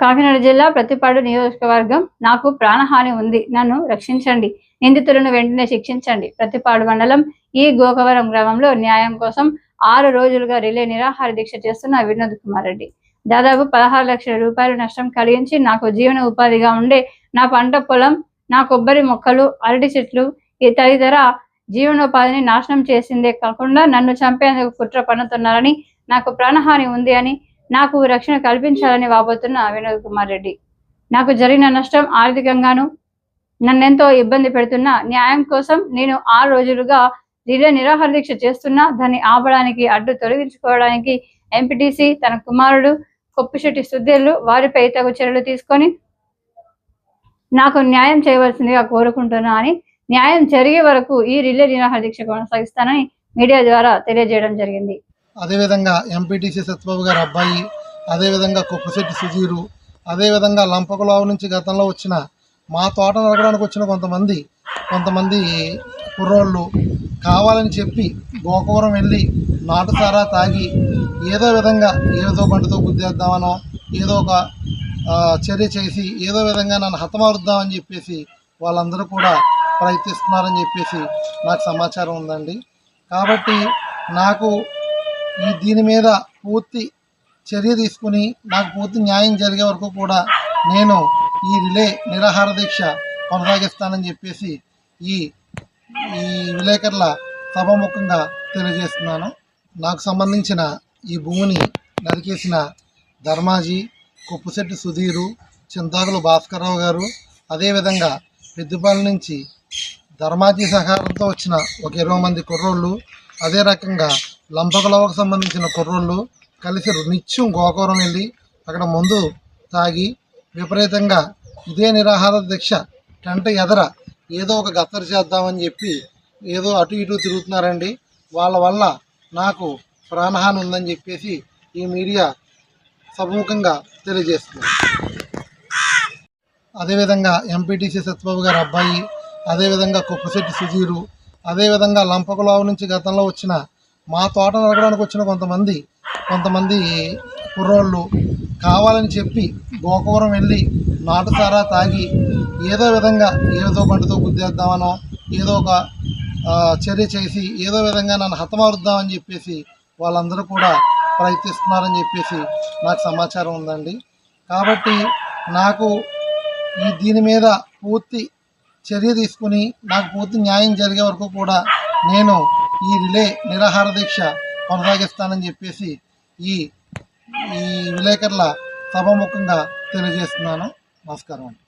కాకినాడ జిల్లా ప్రతిపాడు నియోజకవర్గం నాకు ప్రాణహాని ఉంది. నన్ను రక్షించండి. నిందితులను వెంటనే శిక్షించండి. ప్రతిపాడు మండలం ఈ గోకవరం గ్రామంలో న్యాయం కోసం ఆరు రోజులుగా రిలే నిరాహార దీక్ష చేస్తున్న వినోద్ కుమార్ రెడ్డి. దాదాపు పదహారు లక్షల రూపాయలు నష్టం కలిగించి నాకు జీవన ఉపాధిగా ఉండే నా పంట పొలం నా కొబ్బరి మొక్కలు అరటి చెట్లు ఈ తదితర జీవనోపాధిని నాశనం చేసిందే కాకుండా నన్ను చంపేందుకు కుట్ర పన్నుతున్నారని నాకు ప్రాణహాని ఉంది అని నాకు రక్షణ కల్పించాలని వాపోతున్న వినోద్ కుమార్ రెడ్డి. నాకు జరిగిన నష్టం ఆర్థికంగాను నన్నెంతో ఇబ్బంది పెడుతున్న న్యాయం కోసం నేను ఆరు రోజులుగా రిలే నిరాహార దీక్ష చేస్తున్నా దాన్ని ఆపడానికి అడ్డు తొలగించుకోవడానికి ఎంపీటీసీ తన కుమారుడు కొప్పిశెట్టి సుద్దేళ్ళు వారిపై తగు చర్యలు తీసుకొని నాకు న్యాయం చేయవలసిందిగా కోరుకుంటున్నా అని న్యాయం జరిగే వరకు ఈ రిలే నిరాహార దీక్ష కొనసాగిస్తానని మీడియా ద్వారా తెలియజేయడం జరిగింది. అదేవిధంగా ఎంపీటీసీ సత్యబాబు గారి అబ్బాయి అదేవిధంగా కుప్పశెట్టి సుధీరు అదేవిధంగా లంపకులావు నుంచి గతంలో వచ్చిన మా తోట నడకడానికి వచ్చిన కొంతమంది కొంతమంది కుర్రోళ్ళు కావాలని చెప్పి గోకవరం వెళ్ళి నాటుసారా తాగి ఏదో విధంగా ఏదో బండితో గుద్దేద్దామనో ఏదో ఒక చర్య చేసి ఏదో విధంగా నన్ను హతమారుద్దామని చెప్పేసి వాళ్ళందరూ కూడా ప్రయత్నిస్తున్నారని చెప్పేసి నాకు సమాచారం ఉందండి. కాబట్టి నాకు ఈ దీని మీద పూర్తి చర్య తీసుకుని నాకు పూర్తి న్యాయం జరిగే వరకు కూడా నేను ఈ రిలే నిరాహార దీక్ష కొనసాగిస్తానని చెప్పేసి ఈ ఈ విలేకరుల సభాముఖంగా తెలియజేస్తున్నాను. నాకు సంబంధించిన ఈ భూమిని నరికేసిన ధర్మాజీ కుప్పశెట్టి సుధీరు చింతాకులు భాస్కర్రావు గారు అదేవిధంగా పెద్దపల్లి నుంచి ధర్మాజీ సహకారంతో వచ్చిన ఒక ఇరవై మంది కుర్రోళ్ళు అదే రకంగా లంపకలవకు సంబంధించిన కుర్రోళ్ళు కలిసి నిత్యం గోకూరం వెళ్ళి అక్కడ మందు తాగి విపరీతంగా ఇదే నిరాహార దీక్ష టెంట ఎదర ఏదో ఒక గత్తరు చేద్దామని చెప్పి ఏదో అటు ఇటు తిరుగుతున్నారండి. వాళ్ళ వల్ల నాకు ప్రాణహాని ఉందని చెప్పేసి ఈ మీడియా సముఖంగా తెలియజేస్తుంది. అదేవిధంగా ఎంపీటీసీ సత్యబాబు గారి అబ్బాయి అదేవిధంగా కుప్పశెట్టి సుధీరు అదేవిధంగా లంపకులావు నుంచి గతంలో వచ్చిన మా తోట నరకడానికి వచ్చిన కొంతమంది కొంతమంది కుర్రోళ్ళు కావాలని చెప్పి గోకవరం వెళ్ళి నాటుసారా తాగి ఏదో విధంగా ఏదో పంటతో గుద్దేద్దామనో ఏదో ఒక చర్య చేసి ఏదో విధంగా నన్ను హతమారుద్దామని చెప్పేసి వాళ్ళందరూ కూడా ప్రయత్నిస్తున్నారని చెప్పేసి నాకు సమాచారం ఉందండి. కాబట్టి నాకు ఈ దీని మీద పూర్తి చర్య తీసుకుని నాకు పూర్తి న్యాయం జరిగే వరకు కూడా నేను ఈ రిలే నిరాహార దీక్ష కొనసాగిస్తానని చెప్పేసి ఈ ఈ విలేకరుల సభాముఖంగా తెలియజేస్తున్నాను. నమస్కారం అండి.